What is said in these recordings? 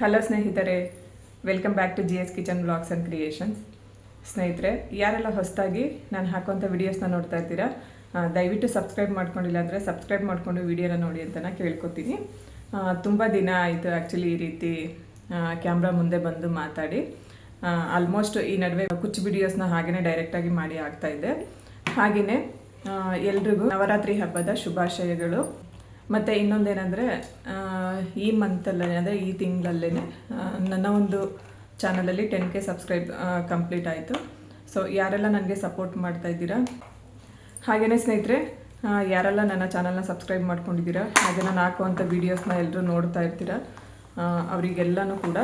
Hello ಸ್ನೇಹಿತರೆ welcome back to G S kitchen blogs and creations ಸ್ನೇಹಿತರೆ, ಯಾರೆಲ್ಲ ಹೊಸದಾಗಿ ನಾನು ಹಾಕುವಂಥ ವಿಡಿಯೋಸ್ನ ನೋಡ್ತಾ ಇದ್ದೀರಾ ದಯವಿಟ್ಟು ಸಬ್ಸ್ಕ್ರೈಬ್ ಮಾಡ್ಕೊಂಡಿಲ್ಲ ಅಂದರೆ ಸಬ್ಸ್ಕ್ರೈಬ್ ಮಾಡಿಕೊಂಡು ವಿಡಿಯೋನ ನೋಡಿ ಅಂತ ನಾನು ಕೇಳ್ಕೊತೀನಿ ತುಂಬ ದಿನ ಆಯಿತು ಆ್ಯಕ್ಚುಲಿ ಈ ರೀತಿ ಕ್ಯಾಮ್ರಾ ಮುಂದೆ ಬಂದು ಮಾತಾಡಿ. ಆಲ್ಮೋಸ್ಟ್ ಈ ನಡುವೆ ಕುಚ್ಚು ವಿಡಿಯೋಸ್ನ ಹಾಗೆಯೇ ಡೈರೆಕ್ಟಾಗಿ ಮಾಡಿ ಆಗ್ತಾ ಇದ್ದೆ. ಹಾಗೆಯೇ ಎಲ್ರಿಗೂ ನವರಾತ್ರಿ ಹಬ್ಬದ ಶುಭಾಶಯಗಳು. ಮತ್ತು ಇನ್ನೊಂದೇನೆಂದರೆ ಈ ಮಂತಲ್ಲೇ ಅಂದರೆ ಈ ತಿಂಗಳಲ್ಲೇ ನನ್ನ ಒಂದು ಚಾನಲಲ್ಲಿ ಟೆನ್ ಕೆ ಸಬ್ಸ್ಕ್ರೈಬ್ ಕಂಪ್ಲೀಟ್ ಆಯಿತು. ಸೊ ಯಾರೆಲ್ಲ ನನಗೆ ಸಪೋರ್ಟ್ ಮಾಡ್ತಾ ಇದ್ದೀರಾ ಹಾಗೆಯೇ ಸ್ನೇಹಿತರೆ ಯಾರೆಲ್ಲ ನನ್ನ ಚಾನಲ್ನ ಸಬ್ಸ್ಕ್ರೈಬ್ ಮಾಡ್ಕೊಂಡಿದ್ದೀರಾ, ಹಾಗೆ ನಾನು ಹಾಕುವಂಥ ವೀಡಿಯೋಸ್ನ ಎಲ್ಲರೂ ನೋಡ್ತಾ ಇರ್ತೀರಾ ಅವರಿಗೆಲ್ಲನೂ ಕೂಡ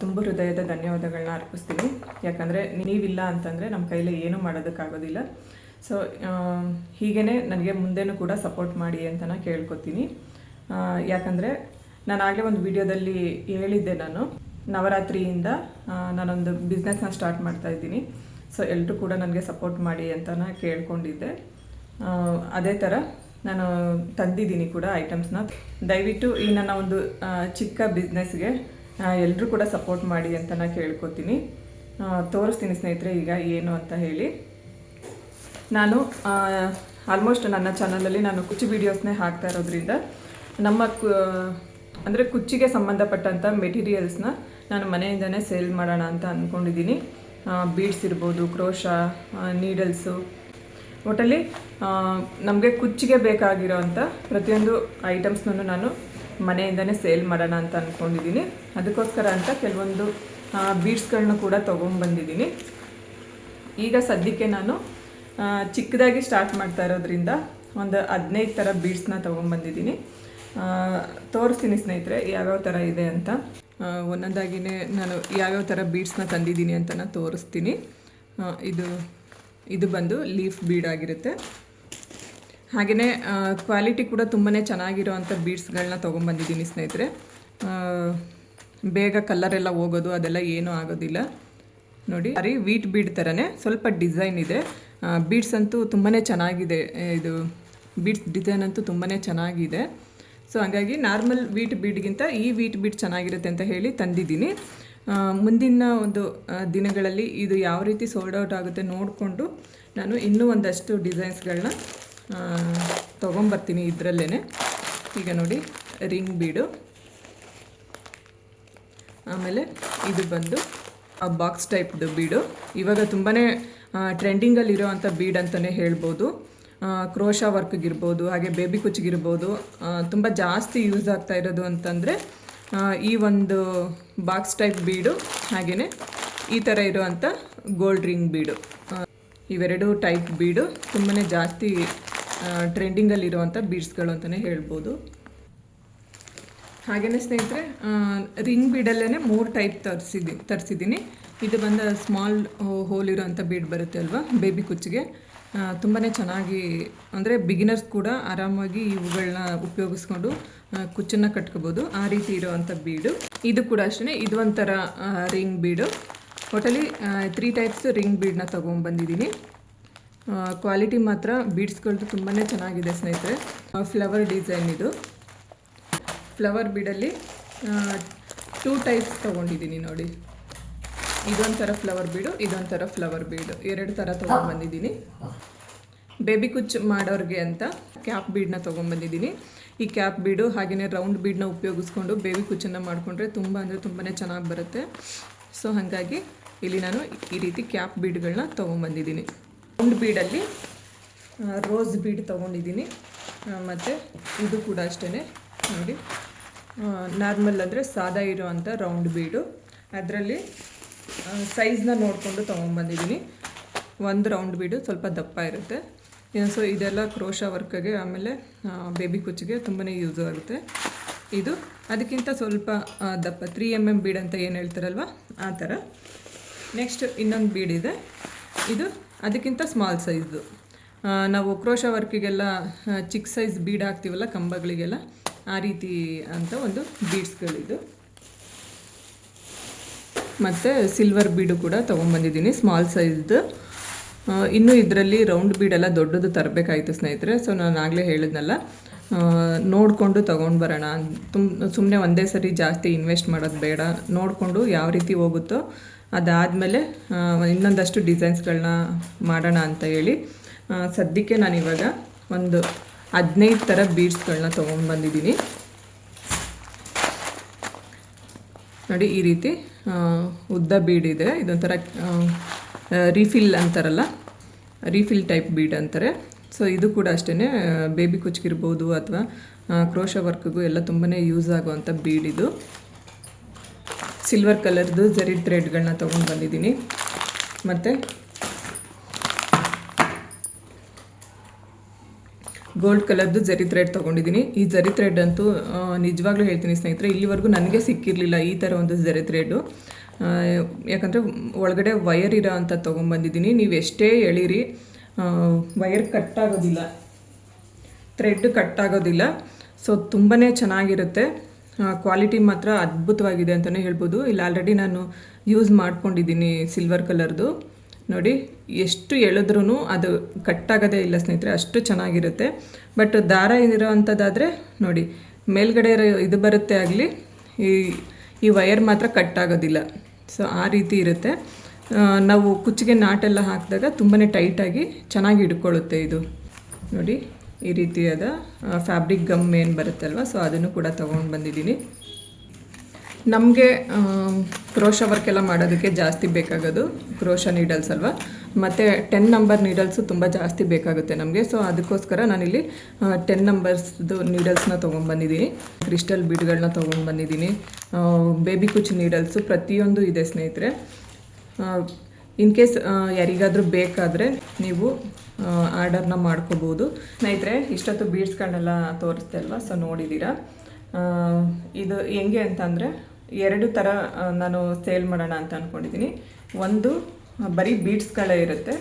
ತುಂಬ ಹೃದಯದ ಧನ್ಯವಾದಗಳನ್ನ ಅರ್ಪಿಸ್ತೀನಿ. ಯಾಕಂದರೆ ನೀವಿಲ್ಲ ಅಂತಂದರೆ ನಮ್ಮ ಕೈಲಿ ಏನೂ ಮಾಡೋದಕ್ಕಾಗೋದಿಲ್ಲ. ಸೊ ಹೀಗೇ ನನಗೆ ಮುಂದೆನೂ ಕೂಡ ಸಪೋರ್ಟ್ ಮಾಡಿ ಅಂತ ನಾನು ಕೇಳ್ಕೊತೀನಿ. ಯಾಕಂದರೆ ನಾನು ಆಗಲೇ ಒಂದು ವಿಡಿಯೋದಲ್ಲಿ ಹೇಳಿದ್ದೆ ನಾನು. ನವರಾತ್ರಿಯಿಂದ ನಾನೊಂದು ಬಿಸ್ನೆಸ್ನ ಸ್ಟಾರ್ಟ್ ಮಾಡ್ತಾ ಇದ್ದೀನಿ. ಸೊ ಎಲ್ಲರೂ ಕೂಡ ನನಗೆ ಸಪೋರ್ಟ್ ಮಾಡಿ ಅಂತ ನಾನು ಕೇಳ್ಕೊಂಡಿದ್ದೆ ಅದೇ ಥರ ನಾನು ತಂದಿದ್ದೀನಿ ಕೂಡ ಐಟಮ್ಸ್ನ ದಯವಿಟ್ಟು ಈ ನನ್ನ ಒಂದು ಚಿಕ್ಕ ಬಿಸ್ನೆಸ್ಗೆ ಎಲ್ಲರೂ ಕೂಡ ಸಪೋರ್ಟ್ ಮಾಡಿ ಅಂತ ನಾನು ಕೇಳ್ಕೊತೀನಿ ತೋರಿಸ್ತೀನಿ ಸ್ನೇಹಿತರೆ ಈಗ ಏನು ಅಂತ ಹೇಳಿ. ನಾನು ಆಲ್ಮೋಸ್ಟ್ ನನ್ನ ಚಾನಲಲ್ಲಿ ನಾನು ಕುಚ್ಚು ವೀಡಿಯೋಸ್ನೇ ಹಾಕ್ತಾ ಇರೋದ್ರಿಂದ ನಮ್ಮ ಅಂದರೆ ಕುಚ್ಚಿಗೆ ಸಂಬಂಧಪಟ್ಟಂಥ ಮೆಟೀರಿಯಲ್ಸ್ನ ನಾನು ಮನೆಯಿಂದನೇ ಸೇಲ್ ಮಾಡೋಣ ಅಂತ ಅಂದ್ಕೊಂಡಿದ್ದೀನಿ ಬೀಡ್ಸ್ ಇರ್ಬೋದು ಕ್ರೋಶ ನೀಡಲ್ಸು. ಒಟ್ಟಲ್ಲಿ ನಮಗೆ ಕುಚ್ಚಿಗೆ ಬೇಕಾಗಿರೋ ಅಂಥ ಪ್ರತಿಯೊಂದು ಐಟಮ್ಸ್ನೂ ನಾನು ಮನೆಯಿಂದನೇ ಸೇಲ್ ಮಾಡೋಣ ಅಂತ ಅಂದ್ಕೊಂಡಿದ್ದೀನಿ ಅದಕ್ಕೋಸ್ಕರ ಅಂತ ಕೆಲವೊಂದು ಬೀಡ್ಸ್ಗಳನ್ನ ಕೂಡ ತೊಗೊಂಬಂದಿದ್ದೀನಿ ಈಗ ಸದ್ಯಕ್ಕೆ ನಾನು ಚಿಕ್ಕದಾಗಿ ಸ್ಟಾರ್ಟ್ ಮಾಡ್ತಾ ಇರೋದ್ರಿಂದ ಒಂದು ಹದಿನೈದು ಥರ ಬೀಡ್ಸ್ನ ತೊಗೊಂಬಂದಿದ್ದೀನಿ ಆ, ತೋರಿಸ್ತೀನಿ ಸ್ನೇಹಿತರೆ, ಯಾವ್ಯಾವ ಥರ ಇದೆ ಅಂತ. ಒಂದೊಂದಾಗಿನೇ ನಾನು ಯಾವ್ಯಾವ ಥರ ಬೀಡ್ಸ್ನ ತಂದಿದ್ದೀನಿ ಅಂತ ನಾನು ತೋರಿಸ್ತೀನಿ. ಇದು ಇದು ಬಂದು ಲೀಫ್ ಬೀಡ್ ಆಗಿರುತ್ತೆ. ಹಾಗೆಯೇ ಕ್ವಾಲಿಟಿ ಕೂಡ ತುಂಬಾ ಚೆನ್ನಾಗಿರೋ ಅಂಥ ಬೀಡ್ಸ್ಗಳನ್ನ ತೊಗೊಂಬಂದಿದ್ದೀನಿ ಸ್ನೇಹಿತರೆ. ಬೇಗ ಕಲರ್ ಎಲ್ಲ ಹೋಗೋದು, ಅದೆಲ್ಲ ಏನೂ ಆಗೋದಿಲ್ಲ. ನೋಡಿ ಅರಿ ವೀಟ್ ಬೀಡ್ ಥರನೇ ಸ್ವಲ್ಪ ಡಿಸೈನ್ ಇದೆ. ಬೀಡ್ಸ್ ಅಂತೂ ತುಂಬಾ ಚೆನ್ನಾಗಿದೆ. ಇದು ಬೀಡ್ಸ್ ಡಿಸೈನ್ ಅಂತೂ ತುಂಬಾ ಚೆನ್ನಾಗಿದೆ. ಸೊ ಹಾಗಾಗಿ ನಾರ್ಮಲ್ ವೀಟ್ ಬೀಡ್ಗಿಂತ ಈ ವೀಟ್ ಬೀಡ್ ಚೆನ್ನಾಗಿರುತ್ತೆ ಅಂತ ಹೇಳಿ ತಂದಿದ್ದೀನಿ. ಮುಂದಿನ ಒಂದು ದಿನಗಳಲ್ಲಿ ಇದು ಯಾವ ರೀತಿ ಸೋಲ್ಡ್ ಔಟ್ ಆಗುತ್ತೆ ನೋಡಿಕೊಂಡು ನಾನು ಇನ್ನೂ ಒಂದಷ್ಟು ಡಿಸೈನ್ಸ್ಗಳನ್ನ ತೊಗೊಂಬರ್ತೀನಿ ಇದರಲ್ಲೇ ಈಗ ನೋಡಿ ರಿಂಗ್ ಬೀಡು ಆಮೇಲೆ ಇದು ಬಂದು ಬಾಕ್ಸ್ ಟೈಪ್ದು ಬೀಡು ಇವಾಗ ತುಂಬಾ ಟ್ರೆಂಡಿಂಗಲ್ಲಿರೋ ಅಂಥ ಬೀಡ್ ಅಂತಲೇ ಹೇಳ್ಬೋದು. ಕ್ರೋಶ ವರ್ಕ್ಗಿರ್ಬೋದು, ಹಾಗೆ ಬೇಬಿ ಕುಚ್ಗಿರ್ಬೋದು ತುಂಬ ಜಾಸ್ತಿ ಯೂಸ್ ಆಗ್ತಾ ಇರೋದು ಅಂತಂದರೆ ಈ ಒಂದು ಬಾಕ್ಸ್ ಟೈಪ್ ಬೀಡು ಹಾಗೆಯೇ ಈ ಥರ ಇರುವಂಥ ಗೋಲ್ಡ್ ರಿಂಗ್ ಬೀಡು. ಇವೆರಡು ಟೈಪ್ ಬೀಡು ತುಂಬಾ ಜಾಸ್ತಿ ಟ್ರೆಂಡಿಂಗಲ್ಲಿರುವಂಥ ಬೀಡ್ಸ್ಗಳು ಅಂತಲೇ ಹೇಳ್ಬೋದು. ಹಾಗೆಯೇ ಸ್ನೇಹಿತರೆ ರಿಂಗ್ ಬೀಡಲ್ಲೇ ಮೂರು ಟೈಪ್ ತರಿಸಿದ್ದೀನಿ ತರಿಸಿದ್ದೀನಿ ಇದು ಬಂದ ಸ್ಮಾಲ್ ಹೋಲ್ ಇರೋವಂಥ ಬೀಡ್ ಬರುತ್ತೆ ಅಲ್ವಾ, ಬೇಬಿ ಕುಚ್ಚಿಗೆ. ತುಂಬಾ ಚೆನ್ನಾಗಿ, ಅಂದರೆ ಬಿಗಿನರ್ಸ್ ಕೂಡ ಆರಾಮಾಗಿ ಇವುಗಳನ್ನ ಉಪಯೋಗಿಸ್ಕೊಂಡು ಕುಚ್ಚನ್ನು ಕಟ್ಕೋಬೋದು. ಆ ರೀತಿ ಇರೋವಂಥ ಬೀಡು. ಇದು ಕೂಡ ಅಷ್ಟೇ ಇದು ಒಂಥರ ರಿಂಗ್ ಬೀಡು. ಒಟ್ಟಲ್ಲಿ ತ್ರೀ ಟೈಪ್ಸ್ ರಿಂಗ್ ಬೀಡನ್ನ ತೊಗೊಂಬಂದಿದ್ದೀನಿ. ಕ್ವಾಲಿಟಿ ಮಾತ್ರ ಬೀಡ್ಸ್ಗಳದ್ದು ತುಂಬಾ ಚೆನ್ನಾಗಿದೆ ಸ್ನೇಹಿತರೆ. ಫ್ಲವರ್ ಡಿಸೈನ್ ಇದು. ಫ್ಲವರ್ ಬೀಡಲ್ಲಿ ಟೂ ಟೈಪ್ಸ್ ತೊಗೊಂಡಿದ್ದೀನಿ ನೋಡಿ. ಇದೊಂಥರ ಫ್ಲವರ್ ಬೀಡು ಇದೊಂಥರ ಫ್ಲವರ್ ಬೀಡು ಎರಡು ಥರ ತೊಗೊಂಡ್ಬಂದಿದ್ದೀನಿ ಬೇಬಿ ಕುಚ್ ಮಾಡೋರಿಗೆ ಅಂತ ಕ್ಯಾಪ್ ಬೀಡನ್ನ ತೊಗೊಂಡ್ಬಂದಿದ್ದೀನಿ ಈ ಕ್ಯಾಪ್ ಬೀಡು ಹಾಗೆಯೇ ರೌಂಡ್ ಬೀಡನ್ನ ಉಪಯೋಗಿಸ್ಕೊಂಡು ಬೇಬಿ ಕುಚ್ಚನ್ನು ಮಾಡಿಕೊಂಡ್ರೆ ತುಂಬ ಅಂದರೆ ತುಂಬಾ ಚೆನ್ನಾಗಿ ಬರುತ್ತೆ. ಸೊ ಹಾಗಾಗಿ ಇಲ್ಲಿ ನಾನು ಈ ರೀತಿ ಕ್ಯಾಪ್ ಬೀಡ್ಗಳನ್ನ ತೊಗೊಂಡ್ಬಂದಿದ್ದೀನಿ ರೌಂಡ್ ಬೀಡಲ್ಲಿ ರೋಸ್ ಬೀಡ್ ತೊಗೊಂಡಿದ್ದೀನಿ. ಮತ್ತು ಇದು ಕೂಡ ಅಷ್ಟೇ ನೋಡಿ. ನಾರ್ಮಲ್ ಅಂದರೆ ಸಾದಾ ಇರೋವಂಥ ರೌಂಡ್ ಬೀಡು ಅದರಲ್ಲಿ ಸೈಜ್ನ ನೋಡಿಕೊಂಡು ತೊಗೊಂಬಂದಿದ್ದೀನಿ ಒಂದು ರೌಂಡ್ ಬೀಡು, ಸ್ವಲ್ಪ ದಪ್ಪ ಇರುತ್ತೆ. ಸೊ ಇದೆಲ್ಲ ಕ್ರೋಶ ವರ್ಕ್ಗೆ ಆಮೇಲೆ ಬೇಬಿ ಕುಚ್ಚಿಗೆ ತುಂಬಾ ಯೂಸ್ ಆಗುತ್ತೆ. ಇದು, ಅದಕ್ಕಿಂತ ಸ್ವಲ್ಪ ದಪ್ಪ ತ್ರೀ ಎಂ ಎಂ ಬೀಡ್ ಅಂತ ಏನು ಹೇಳ್ತಾರಲ್ವ? ಆ ಥರ ನೆಕ್ಸ್ಟ್ ಇನ್ನೊಂದು ಬೀಡ್ ಇದೆ. ಇದು, ಅದಕ್ಕಿಂತ ಸ್ಮಾಲ್ ಸೈಜ್ದು ನಾವು ಕ್ರೋಶ ವರ್ಕಿಗೆಲ್ಲ ಚಿಕ್ಕ ಸೈಜ್ ಬೀಡ್ ಹಾಕ್ತೀವಲ್ಲ, ಕಂಬಗಳಿಗೆಲ್ಲ, ಆ ರೀತಿ ಅಂತ ಒಂದು ಬೀಡ್ಸ್ಗಳಿದು ಮತ್ತು ಸಿಲ್ವರ್ ಬೀಡು ಕೂಡ ತೊಗೊಂಬಂದಿದ್ದೀನಿ ಸ್ಮಾಲ್ ಸೈಜ್ದು ಇನ್ನು ಇದರಲ್ಲಿ ರೌಂಡ್ ಬೀಡೆಲ್ಲ ದೊಡ್ಡದು ತರಬೇಕಾಯಿತು ಸ್ನೇಹಿತರೆ ಸೊ ನಾನು ಆಗಲೇ ಹೇಳಿದ್ನಲ್ಲ ನೋಡಿಕೊಂಡು ತೊಗೊಂಡು ಬರೋಣ ತುಮ್ ಸುಮ್ಮನೆ ಒಂದೇ ಸರಿ ಜಾಸ್ತಿ ಇನ್ವೆಸ್ಟ್ ಮಾಡೋದು ಬೇಡ, ನೋಡಿಕೊಂಡು ಯಾವ ರೀತಿ ಹೋಗುತ್ತೋ ಅದಾದಮೇಲೆ ಇನ್ನೊಂದಷ್ಟು ಡಿಸೈನ್ಸ್ಗಳನ್ನ ಮಾಡೋಣ ಅಂತ ಹೇಳಿ ಸದ್ಯಕ್ಕೆ ನಾನು ಇವಾಗ ಒಂದು ಹದಿನೈದು ಥರ ಬೀಡ್ಸ್ಗಳನ್ನ ತೊಗೊಂಡು ಬಂದಿದ್ದೀನಿ ನೋಡಿ ಈ ರೀತಿ ಉದ್ದ ಬೀಡ್ ಇದೆ. ಇದೊಂಥರ ರೀಫಿಲ್ ಅಂತಾರಲ್ಲ ರೀಫಿಲ್ ಟೈಪ್ ಬೀಡ್ ಅಂತಾರೆ. ಸೊ ಇದು ಕೂಡ ಅಷ್ಟೇ ಬೇಬಿ ಕುಚ್ಕಿರ್ಬೋದು ಅಥವಾ ಕ್ರೋಶ ವರ್ಕ್ಗೂ ಎಲ್ಲ ತುಂಬಾ ಯೂಸ್ ಆಗುವಂಥ ಬೀಡ್ ಇದು. ಸಿಲ್ವರ್ ಕಲರ್ದು ಜರಿ ಥ್ರೆಡ್ಗಳನ್ನ ತೊಗೊಂಡು ಬಂದಿದ್ದೀನಿ. ಮತ್ತು ಗೋಲ್ಡ್ ಕಲರ್ದು ಜರಿ ಥ್ರೆಡ್ ತೊಗೊಂಡಿದ್ದೀನಿ. ಈ ಜರಿ ಥ್ರೆಡ್ ಅಂತೂ ನಿಜವಾಗ್ಲೂ ಹೇಳ್ತೀನಿ ಸ್ನೇಹಿತರೆ, ಇಲ್ಲಿವರೆಗೂ ನನಗೆ ಸಿಕ್ಕಿರಲಿಲ್ಲ ಈ ಥರ ಒಂದು ಜರಿ ಥ್ರೆಡ್ಡು ಯಾಕಂದರೆ ಒಳಗಡೆ ವಯರ್ ಇರೋ ಅಂತ ತೊಗೊಂಬಂದಿದ್ದೀನಿ. ನೀವು ಎಷ್ಟೇ ಎಳೀರಿ ವಯರ್ ಕಟ್ ಆಗೋದಿಲ್ಲ. ಥ್ರೆಡ್ ಕಟ್ ಆಗೋದಿಲ್ಲ. ಸೊ ತುಂಬಾ ಚೆನ್ನಾಗಿರುತ್ತೆ. ಕ್ವಾಲಿಟಿ ಮಾತ್ರ ಅದ್ಭುತವಾಗಿದೆ ಅಂತಲೇ ಹೇಳ್ಬೋದು. ಇಲ್ಲಿ ಆಲ್ರೆಡಿ ನಾನು ಯೂಸ್ ಮಾಡ್ಕೊಂಡಿದ್ದೀನಿ ಸಿಲ್ವರ್ ಕಲರ್ದು ನೋಡಿ, ಎಷ್ಟು ಎಳೆದ್ರೂ ಅದು ಕಟ್ಟಾಗೋದೇ ಇಲ್ಲ ಸ್ನೇಹಿತರೆ, ಅಷ್ಟು ಚೆನ್ನಾಗಿರುತ್ತೆ. ಬಟ್ ದಾರ ಇರೋ ಅಂಥದ್ದಾದರೆ ನೋಡಿ, ಮೇಲ್ಗಡೆ ಇದು ಬರುತ್ತೆ ಆಗಲಿ, ಈ ಈ ವಯರ್ ಮಾತ್ರ ಕಟ್ಟಾಗೋದಿಲ್ಲ. ಸೊ ಆ ರೀತಿ ಇರುತ್ತೆ. ನಾವು ಕುಚ್ಚಿಗೆ ನಾಟೆಲ್ಲ ಹಾಕಿದಾಗ ತುಂಬಾ ಟೈಟಾಗಿ ಚೆನ್ನಾಗಿ ಹಿಡ್ಕೊಳ್ಳುತ್ತೆ ಇದು. ನೋಡಿ, ಈ ರೀತಿಯಾದ ಫ್ಯಾಬ್ರಿಕ್ ಗಮ್ ಏನು ಬರುತ್ತಲ್ವ ಸೊ ಅದನ್ನು ಕೂಡ ತೊಗೊಂಡು ಬಂದಿದ್ದೀನಿ. ನಮಗೆ ಕ್ರೋಶ ವರ್ಕ್ ಎಲ್ಲ ಮಾಡೋದಕ್ಕೆ ಜಾಸ್ತಿ ಬೇಕಾಗೋದು, ಕ್ರೋಶ ನೀಡಲ್ಸ್ ಅಲ್ವಾ? ಮತ್ತು ಟೆನ್ ನಂಬರ್ ನೀಡಲ್ಸು ತುಂಬ ಜಾಸ್ತಿ ಬೇಕಾಗುತ್ತೆ ನಮಗೆ. ಸೊ ಅದಕ್ಕೋಸ್ಕರ ನಾನಿಲ್ಲಿ ಟೆನ್ ನಂಬರ್ಸ್ದು ನೀಡಲ್ಸ್ನ ತೊಗೊಂಡ್ಬಂದಿದ್ದೀನಿ. ಕ್ರಿಸ್ಟಲ್ ಬೀಡ್ಗಳನ್ನ ತೊಗೊಂಡು ಬಂದಿದ್ದೀನಿ ಬೇಬಿ ಕುಚ್ ನೀಡಲ್ಸು ಪ್ರತಿಯೊಂದು ಇದೆ ಸ್ನೇಹಿತರೆ. ಇನ್ ಕೇಸ್ ಯಾರಿಗಾದರೂ ಬೇಕಾದರೆ ನೀವು ಆರ್ಡರ್ನ ಮಾಡ್ಕೋಬೋದು. ಸ್ನೇಹಿತರೆ, ಇಷ್ಟೊತ್ತು ಬೀಡ್ಸ್ಗಳನ್ನೆಲ್ಲ ತೋರಿಸ್ದೆ ಅಲ್ವಾ? ಸೊ ನೋಡಿದ್ದೀರಾ? ಇದು ಹೆಂಗೆ ಅಂತಂದರೆ ಎರಡು ಥರ ನಾನು ಸೇಲ್ ಮಾಡೋಣ ಅಂತ ಅಂದ್ಕೊಂಡಿದ್ದೀನಿ ಒಂದು ಬರೀ ಬೀಡ್ಸ್ಗಳೇ ಇರುತ್ತೆ.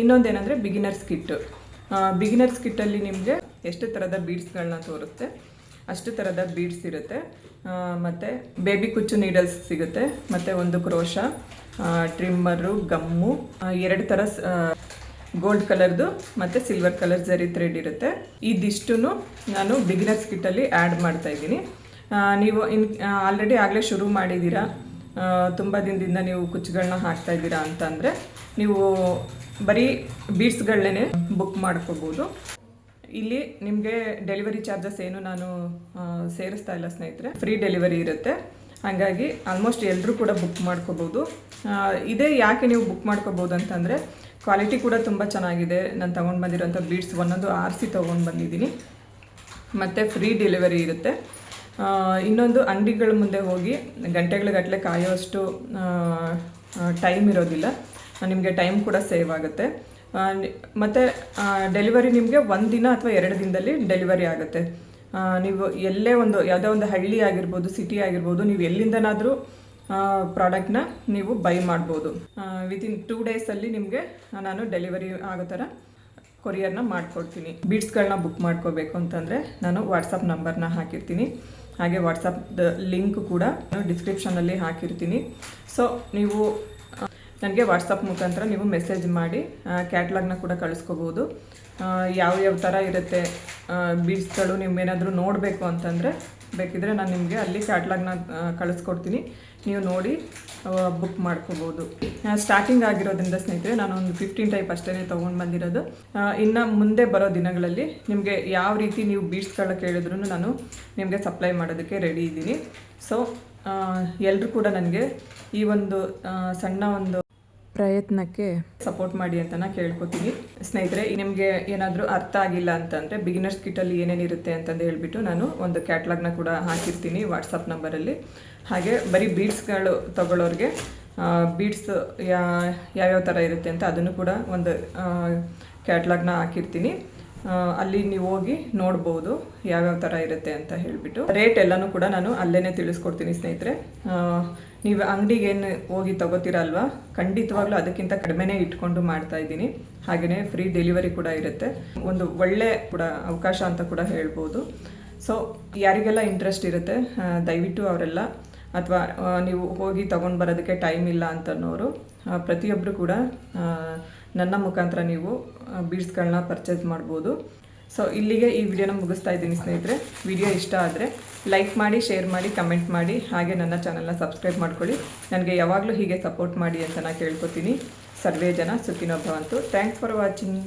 ಇನ್ನೊಂದು ಏನಂದರೆ ಬಿಗಿನರ್ಸ್ ಕಿಟ್ಟು ಬಿಗಿನರ್ಸ್ ಕಿಟ್ಟಲ್ಲಿ ನಿಮಗೆ ಎಷ್ಟು ಥರದ ಬೀಡ್ಸ್ಗಳನ್ನ ತೋರಿಸುತ್ತೆ ಅಷ್ಟು ಥರದ ಬೀಡ್ಸ್ ಇರುತ್ತೆ. ಮತ್ತು ಬೇಬಿ ಕುಚ್ಚು ನೀಡಲ್ಸ್ ಸಿಗುತ್ತೆ, ಮತ್ತು ಒಂದು ಕ್ರೋಶ ಟ್ರಿಮ್ಮರು ಗಮ್ಮು ಎರಡು ಥರ ಗೋಲ್ಡ್ ಕಲರ್ದು ಮತ್ತು ಸಿಲ್ವರ್ ಕಲರ್ ಜರಿ ಥ್ರೆಡ್ ಇರುತ್ತೆ. ಇದಿಷ್ಟು ನಾನು ಬಿಗಿನರ್ಸ್ ಕಿಟ್ಟಲ್ಲಿ ಆ್ಯಡ್ ಮಾಡ್ತಾ ಇದ್ದೀನಿ. ನೀವು ಇನ್ ಆಲ್ರೆಡಿ ಆಗಲೇ ಶುರು ಮಾಡಿದ್ದೀರಾ? ತುಂಬ ದಿನದಿಂದ ನೀವು ಕುಚ್ಚುಗಳನ್ನ ಹಾಕ್ತಾ ಇದ್ದೀರಾ ಅಂತಂದರೆ ನೀವು ಬರೀ ಬೀಡ್ಸ್ಗಳನ್ನೇ ಬುಕ್ ಮಾಡ್ಕೋಬೋದು. ಇಲ್ಲಿ ನಿಮಗೆ ಡೆಲಿವರಿ ಚಾರ್ಜಸ್ ಏನು ನಾನು ಸೇರಿಸ್ತಾ ಇಲ್ಲ ಸ್ನೇಹಿತರೆ. ಫ್ರೀ ಡೆಲಿವರಿ ಇರುತ್ತೆ. ಹಾಗಾಗಿ ಆಲ್ಮೋಸ್ಟ್ ಎಲ್ಲರೂ ಕೂಡ ಬುಕ್ ಮಾಡ್ಕೋಬೋದು. ಇದೇ ಯಾಕೆ ನೀವು ಬುಕ್ ಮಾಡ್ಕೋಬೋದು ಅಂತಂದರೆ ಕ್ವಾಲಿಟಿ ಕೂಡ ತುಂಬ ಚೆನ್ನಾಗಿದೆ. ನಾನು ತೊಗೊಂಡು ಬಂದಿರೋಂಥ ಬೀಡ್ಸ್ ಒಂದೊಂದು ಆರಿಸಿ ತೊಗೊಂಡು ಬಂದಿದ್ದೀನಿ. ಮತ್ತು ಫ್ರೀ ಡೆಲಿವರಿ ಇರುತ್ತೆ. ಇನ್ನೊಂದು ಅಂಗಡಿಗಳ ಮುಂದೆ ಹೋಗಿ ಗಂಟೆಗಳ ಗಟ್ಟಲೆ ಕಾಯೋಷ್ಟು ಟೈಮ್ ಇರೋದಿಲ್ಲ. ನಿಮಗೆ ಟೈಮ್ ಕೂಡ ಸೇವ್ ಆಗುತ್ತೆ. ಮತ್ತು ಡೆಲಿವರಿ ನಿಮಗೆ ಒಂದು ದಿನ ಅಥವಾ ಎರಡು ದಿನದಲ್ಲಿ ಡೆಲಿವರಿ ಆಗುತ್ತೆ. ನೀವು ಎಲ್ಲೇ ಒಂದು, ಯಾವುದೋ ಒಂದು ಹಳ್ಳಿ ಆಗಿರ್ಬೋದು ಸಿಟಿ ಆಗಿರ್ಬೋದು, ನೀವು ಎಲ್ಲಿಂದನಾದರೂ ಪ್ರಾಡಕ್ಟ್ನ ನೀವು ಬೈ ಮಾಡ್ಬೋದು. ವಿತಿನ್ ಟೂ ಡೇಸಲ್ಲಿ ನಿಮಗೆ ನಾನು ಡೆಲಿವರಿ ಆಗೋ ಥರ ಕೊರಿಯರ್ನ ಮಾಡಿಕೊಡ್ತೀನಿ. ಬೀಡ್ಸ್ಗಳನ್ನ ಬುಕ್ ಮಾಡ್ಕೋಬೇಕು ಅಂತಂದರೆ ನಾನು ವಾಟ್ಸಪ್ ನಂಬರ್ನ ಹಾಕಿರ್ತೀನಿ. ಹಾಗೆ ವಾಟ್ಸಪ್ದ ಲಿಂಕ್ ಕೂಡ ನಾನು ಡಿಸ್ಕ್ರಿಪ್ಷನಲ್ಲಿ ಹಾಕಿರ್ತೀನಿ. ಸೊ ನೀವು ನನಗೆ ವಾಟ್ಸಪ್ ಮುಖಾಂತರ ನೀವು ಮೆಸೇಜ್ ಮಾಡಿ ಕ್ಯಾಟ್ಲಾಗ್ನ ಕೂಡ ಕಳಿಸ್ಕೋಬೋದು. ಯಾವ ಯಾವ ಥರ ಇರುತ್ತೆ ಬೀಡ್ಸ್ಗಳು ನೀವೇನಾದರೂ ನೋಡಬೇಕು ಅಂತಂದರೆ ಬೇಕಿದ್ರೆ ನಾನು ನಿಮಗೆ ಅಲ್ಲಿ ಕ್ಯಾಟ್ಲಾಗ್ನ ಕಳಿಸ್ಕೊಡ್ತೀನಿ. ನೀವು ನೋಡಿ ಬುಕ್ ಮಾಡ್ಕೋಬೋದು. ಸ್ಟಾರ್ಟಿಂಗ್ ಆಗಿರೋದ್ರಿಂದ ಸ್ನೇಹಿತರೆ, ನಾನು ಒಂದು ಫಿಫ್ಟೀನ್ ಟೈಪ್ ಅಷ್ಟೇ ತೊಗೊಂಡು ಬಂದಿರೋದು. ಇನ್ನು ಮುಂದೆ ಬರೋ ದಿನಗಳಲ್ಲಿ ನಿಮಗೆ ಯಾವ ರೀತಿ ನೀವು ಬೀಡ್ಸ್ಗಳ ಕೇಳಿದ್ರು ನಾನು ನಿಮಗೆ ಸಪ್ಲೈ ಮಾಡೋದಕ್ಕೆ ರೆಡಿ ಇದ್ದೀನಿ. ಸೊ ಎಲ್ಲರೂ ಕೂಡ ನನಗೆ ಈ ಒಂದು ಸಣ್ಣ ಒಂದು ಪ್ರಯತ್ನಕ್ಕೆ ಸಪೋರ್ಟ್ ಮಾಡಿ ಅಂತ ನಾನು ಕೇಳ್ಕೊತೀನಿ ಸ್ನೇಹಿತರೆ, ನಿಮಗೆ ಏನಾದರೂ ಅರ್ಥ ಆಗಿಲ್ಲ ಅಂತಂದರೆ ಬಿಗಿನರ್ಸ್ ಕಿಟ್ಟಲ್ಲಿ ಏನೇನಿರುತ್ತೆ ಅಂತಂದು ಹೇಳ್ಬಿಟ್ಟು ನಾನು ಒಂದು ಕ್ಯಾಟ್ಲಾಗ್ನ ಕೂಡ ಹಾಕಿರ್ತೀನಿ ವಾಟ್ಸಪ್ ನಂಬರಲ್ಲಿ. ಹಾಗೆ ಬರೀ ಬೀಡ್ಸ್ಗಳು ತಗೊಳ್ಳೋರಿಗೆ ಬೀಡ್ಸ್ ಯಾವ್ಯಾವ ಥರ ಇರುತ್ತೆ ಅಂತ ಅದನ್ನು ಕೂಡ ಒಂದು ಕ್ಯಾಟ್ಲಾಗ್ನ ಹಾಕಿರ್ತೀನಿ. ಅಲ್ಲಿ ನೀವು ಹೋಗಿ ನೋಡ್ಬೋದು ಯಾವ್ಯಾವ ಥರ ಇರುತ್ತೆ ಅಂತ ಹೇಳಿಬಿಟ್ಟು. ರೇಟ್ ಎಲ್ಲನೂ ಕೂಡ ನಾನು ಅಲ್ಲೇ ತಿಳಿಸ್ಕೊಡ್ತೀನಿ ಸ್ನೇಹಿತರೆ. ನೀವು ಅಂಗಡಿಗೆ ಏನು ಹೋಗಿ ತಗೋತೀರಲ್ವಾ ಖಂಡಿತವಾಗ್ಲೂ ಅದಕ್ಕಿಂತ ಕಡಿಮೆನೇ ಇಟ್ಕೊಂಡು ಮಾಡ್ತಾ ಇದ್ದೀನಿ. ಹಾಗೆಯೇ ಫ್ರೀ ಡೆಲಿವರಿ ಕೂಡ ಇರುತ್ತೆ. ಒಂದು ಒಳ್ಳೆ ಕೂಡ ಅವಕಾಶ ಅಂತ ಕೂಡ ಹೇಳ್ಬೋದು. ಸೊ ಯಾರಿಗೆಲ್ಲ ಇಂಟ್ರೆಸ್ಟ್ ಇರುತ್ತೆ ದಯವಿಟ್ಟು ಅವರೆಲ್ಲ, ಅಥವಾ ನೀವು ಹೋಗಿ ತೊಗೊಂಡು ಬರೋದಕ್ಕೆ ಟೈಮ್ ಇಲ್ಲ ಅಂತನೋರು ಪ್ರತಿಯೊಬ್ಬರು ಕೂಡ ನನ್ನ ಮುಖಾಂತರ ನೀವು ಬೀಡ್ಸ್ಗಳನ್ನ ಪರ್ಚೇಸ್ ಮಾಡ್ಬೋದು. ಸೊ ಇಲ್ಲಿಗೆ ಈ ವಿಡಿಯೋನ ಮುಗಿಸ್ತಾ ಇದ್ದೀನಿ ಸ್ನೇಹಿತರೆ. ವಿಡಿಯೋ ಇಷ್ಟ ಆದರೆ ಲೈಕ್ ಮಾಡಿ ಶೇರ್ ಮಾಡಿ ಕಮೆಂಟ್ ಮಾಡಿ, ಹಾಗೆ ನನ್ನ ಚಾನಲ್ನ ಸಬ್ಸ್ಕ್ರೈಬ್ ಮಾಡ್ಕೊಳ್ಳಿ. ನನಗೆ ಯಾವಾಗಲೂ ಹೀಗೆ ಸಪೋರ್ಟ್ ಮಾಡಿ ಅಂತ ನಾನು ಕೇಳ್ಕೊತೀನಿ. ಸರ್ವೇ ಜನ ಸುಖಿನೋ ಭವಂತು ಥ್ಯಾಂಕ್ಸ್ ಫಾರ್ ವಾಚಿಂಗ್